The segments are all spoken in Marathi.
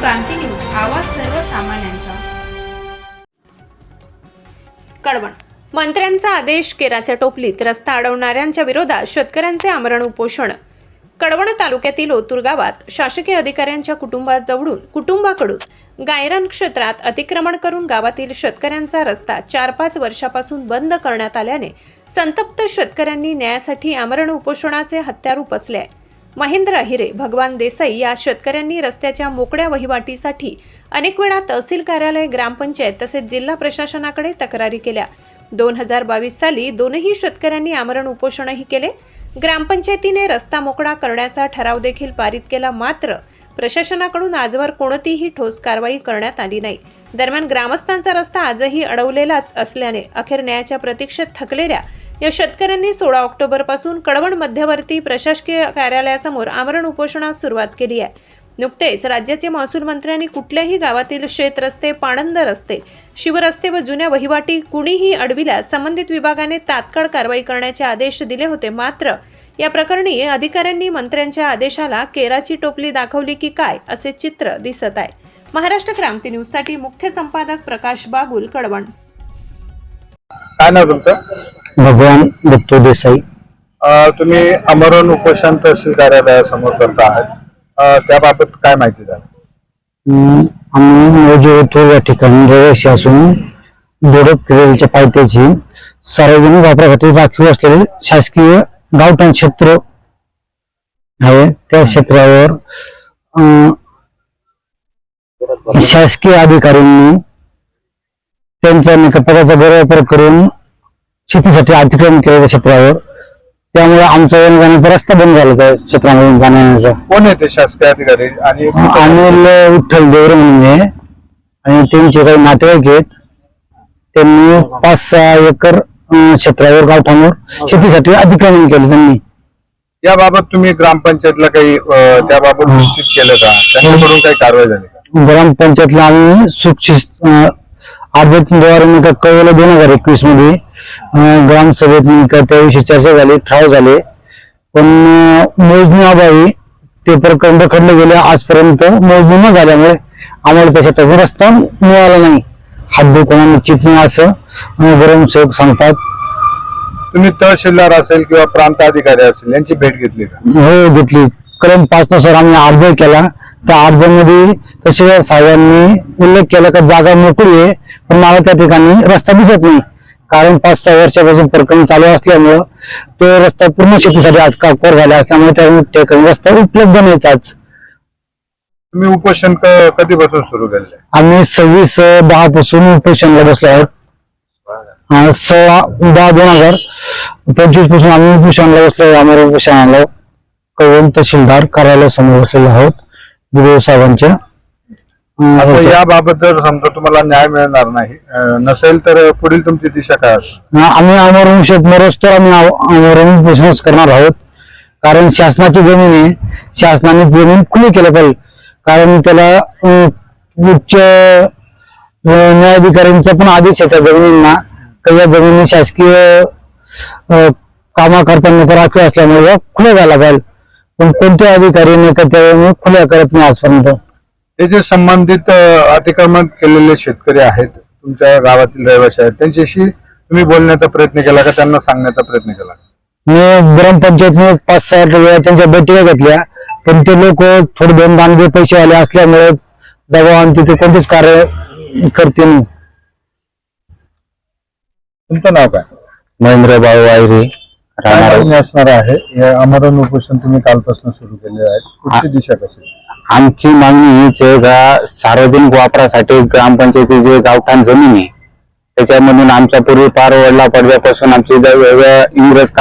क्रांती न्यूज आवाज सर्वसामान्यांचा. कडवण. मंत्र्यांचा आदेश केराच्या टोपलीत रस्ता अडवणाऱ्यांच्या विरोधात शेतकऱ्यांचे आमरण उपोषण. कडवण तालुक्यातील ओतूर गावात शासकीय अधिकाऱ्यांच्या कुटुंबात जवळून कुटुंबाकडून गायरान क्षेत्रात अतिक्रमण करून गावातील शेतकऱ्यांचा रस्ता चार पाच वर्षापासून बंद करण्यात आल्याने संतप्त शेतकऱ्यांनी न्यायासाठी आमरण उपोषणाचे हत्यार उपसले आहे. महेंद्र अहिरे भगवान देसाई या शेतकऱ्यांनी रस्त्याच्या मोकळ्या वहिवाटीसाठी अनेक वेळा तहसील कार्यालय ग्रामपंचायत तसेच जिल्हा प्रशासनाकडे तक्रारी केल्या. दोन हजार बावीस साली दोनही शेतकऱ्यांनी आमरण उपोषणही केले. ग्रामपंचायतीने रस्ता मोकळा करण्याचा ठराव देखील पारित केला मात्र प्रशासनाकडून आजवर कोणतीही ठोस कारवाई करण्यात आली नाही. दरम्यान ग्रामस्थांचा रस्ता आजही अडवलेलाच असल्याने अखेर न्यायाच्या प्रतीक्षेत थकलेल्या या शेतकऱ्यांनी सोळा ऑक्टोबरपासून कडवण मध्यवर्ती प्रशासकीय कार्यालयासमोर आमरण उपोषणास सुरुवात केली आहे. नुकतेच राज्याचे महसूल मंत्र्यांनी कुठल्याही गावातील शेत रस्ते पाणंद रस्ते शिवरस्ते व जुन्या वहिवाटी कुणीही अडविल्यास संबंधित विभागाने तात्काळ कारवाई करण्याचे आदेश दिले होते. मात्र या प्रकरणी अधिकाऱ्यांनी मंत्र्यांच्या आदेशाला केराची टोपली दाखवली की काय असे चित्र दिसत आहे. महाराष्ट्र क्रांती न्यूजसाठी मुख्य संपादक प्रकाश बागुल कडवण. काय नाव तुमचं? भगवान दत्तो देसाई. अं, तुम्ही अमरण उपोषण तहसील कार्यालयासमोर करत आहात. अं, त्याबाबत काय माहिती द्या अं, आम्ही मौजे येथील या ठिकाणी रहिवासी असून दोडक किल्ल्याच्या पायथ्याची सार्वजनिक वापरासाठी राखीव असलेले शासकीय गावठाण क्षेत्र आहे. त्या क्षेत्रावर अं, शासकीय अधिकाऱ्यांनी त्यांचा नाही का पदाचा गैरवापर करून शेतीसाठी अतिक्रमण केलं त्या क्षेत्रावर. त्यामुळे आमचा येण्या जाण्याचा रस्ता बंद झाला त्या क्षेत्रामधून जाण्याचा कोण आहे ते शासकीय अधिकारी? आणि अनिल विठ्ठल देवरे म्हणून आहे. आणि त्यांचे काही नातेवाईक आहेत. त्यांनी पाच सहा एकर अं, क्षेत्रावर गावठाणावर शेतीसाठी अतिक्रमण केलं त्यांनी. याबाबत तुम्ही ग्रामपंचायतला काही अं, त्याबाबत. निश्चित केलं का? त्यांच्याकडून काही कारवाई झाली का? ग्रामपंचायतला आम्ही अर्जाद्वारे मी का कळवलं दोन हजार एकवीसमध्ये. ग्रामसभेत मी का त्याविषयी चर्चा झाली ठराव झाले. पण मोजणी अभावी ते प्रकरण रखडले गेले. आजपर्यंत मोजणी न झाल्यामुळे आम्हाला त्याच्यात रस्ता मिळाला नाही. हद्द कोणा निश्चित नाही असं ग्रामसेवक सांगतात. तुम्ही तहसीलदार असेल किंवा प्रांत अधिकारी असेल यांची भेट घेतली का? हो घेतली. कलम पाच नुसार आम्ही अर्ज केला. त्या अर्जामध्ये तहसीलदार साहेबांनी उल्लेख केला का जागा मोकळी आहे. पण मला त्या ठिकाणी रस्ता दिसत नाही. कारण पाच सहा वर्षापासून प्रकरण चालू असल्यामुळं तो रस्ता पूर्ण शेतीसाठी आज काकोर झाला असल्यामुळे त्या ठिकाणी रस्ता उपलब्ध नाहीच आज. तुम्ही उपोषण क- कधीपासून सुरू केलेलं आहे? आम्ही सव्वीस दहा पासून उपोषणला बसलो आहोत. अं, सोळा दहा दोन हजार पंचवीसपासून आम्ही उपोषणला बसलो आम्हाला उपोषणाला कळवण तहसीलदार कार्यालयासमोर बसलेलो आहोत. गुरु साहेबांच्या अं, आता. याबाबत जर समजा तुम्हाला न्याय मिळणार नाही अं, नसेल तर पुढील तुमची दिशा काय असेल आम्ही आमरण शेतमरोज तर आम्ही आव- उपोषणच करणार आहोत. कारण शासनाची जमीन आहे. शासनाने जमीन खुली केलं पाहिजे. कारण त्याला अं, उच्च अं, न्यायाधिकाऱ्यांचा पण आदेश आहे त्या जमिनींना. का या जमिनी शासकीय अं, कामा करताना राखीव असल्यामुळे या खुल्या झाला पाहिजे. पण कोणत्या अधिकाऱ्याने का त्या खुल्या करत नाही आजपर्यंत? हे जे संबंधित अतिक्रमण केलेले शेतकरी आहेत. तुमच्या गावातील रहिवासी आहेत. त्यांच्याशी तुम्ही बोलण्याचा प्रयत्न केला का? त्यांना सांगण्याचा प्रयत्न केला? मी ग्रामपंचायतने पाच सहा वेळा त्यांच्या बैठका घेतल्या. पण ते लोक थोडे दोन दानगे पैसे आले असल्यामुळे दबाव आणि तिथे कोणतेच कार्य करते नाही. तुमचं नाव काय? महेंद्र भाऊ मागणी असणार आहे? हे अमरण उपोषण तुम्ही कालपासून सुरू केले आहे. पुढची दिशा कशी? आमची मागणी हीच आहे का सार्वजनिक वापरासाठी ग्रामपंचायती जे गावठाण जमीन आहे त्याच्यामधून आमच्या पूर्वी पार वडला पडद्यापासून आमची ज- वेगळ्या इंग्रज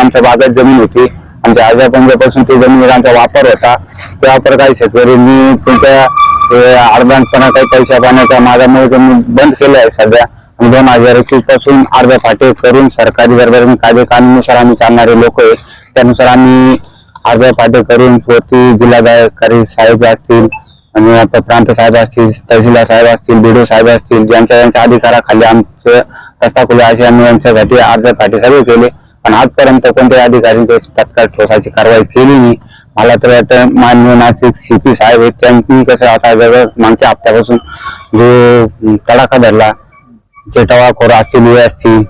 आमच्या भागात जमीन होती. आमच्या आजापंजापासून ती जमिनीवर आमचा वापर होता. त्या वापर काही शेतकऱ्यांनी तुमच्या अर्धांपणा काही पैसा पाण्याच्या माझ्यामुळे जमीन बंद केलं आहे सध्या. दोन हजार एकवीसपासून अर्ध्या फाटे करून सरकारी दरबार कायदे कानूनुसार आम्ही चालणारे लोक आहे त्यानुसार आम्ही अर्ध्या फाटे करून वरती जिल्हाधिकारी साहेब असतील आणि आता प्रांत साहेब असतील तहसीलदार साहेब असतील बीडो साहेब असतील ज्यांच्या ज्यांच्या अधिकाराखाली आमचं रस्ता खुले असे आम्ही यांच्यासाठी अर्ज फाटे सर्व केले. पण आजपर्यंत कोणत्याही अधिकाऱ्यांनी तत्काळ ठोसाची कारवाई केली नाही. मला तर वाटतं माननीय नाशिक सीपी साहेब आहेत त्यांनी कसं आता जवळ मागच्या हप्त्यापासून जो तडाखा धरला जे टवाखोर असतील असतील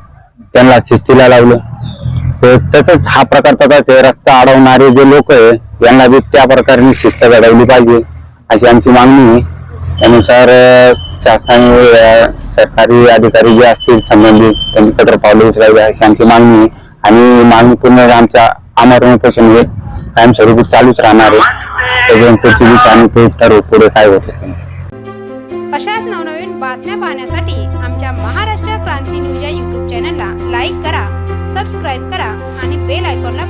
त्यांना शिस्तीला लावलं. तसंच हा प्रकार तसाच आहे. रस्ता अडवणारे जे लोक आहे यांना बी त्या प्रकारे शिस्त घडवली पाहिजे अशी आमची मागणी आहे. त्यानुसार शासनाने सरकारी अधिकारी जे असतील संबंधित त्यांनी कठोर पावले उचलावी अशी आमची मागणी आहे. आणि मागणी पूर्ण आमच्या आमरण उपोषण हे कायमस्वरूपी चालूच राहणार आहे. पुढची दिवशी आम्ही ते ठरवू पुढे काय होते. अशाच नवनवीन बातम्या पाहण्यासाठी आमच्या महाराष्ट्र क्रांती न्यूज या युट्यूब चॅनलला लाईक करा. सबस्क्राईब करा आणि बेल आयकॉनला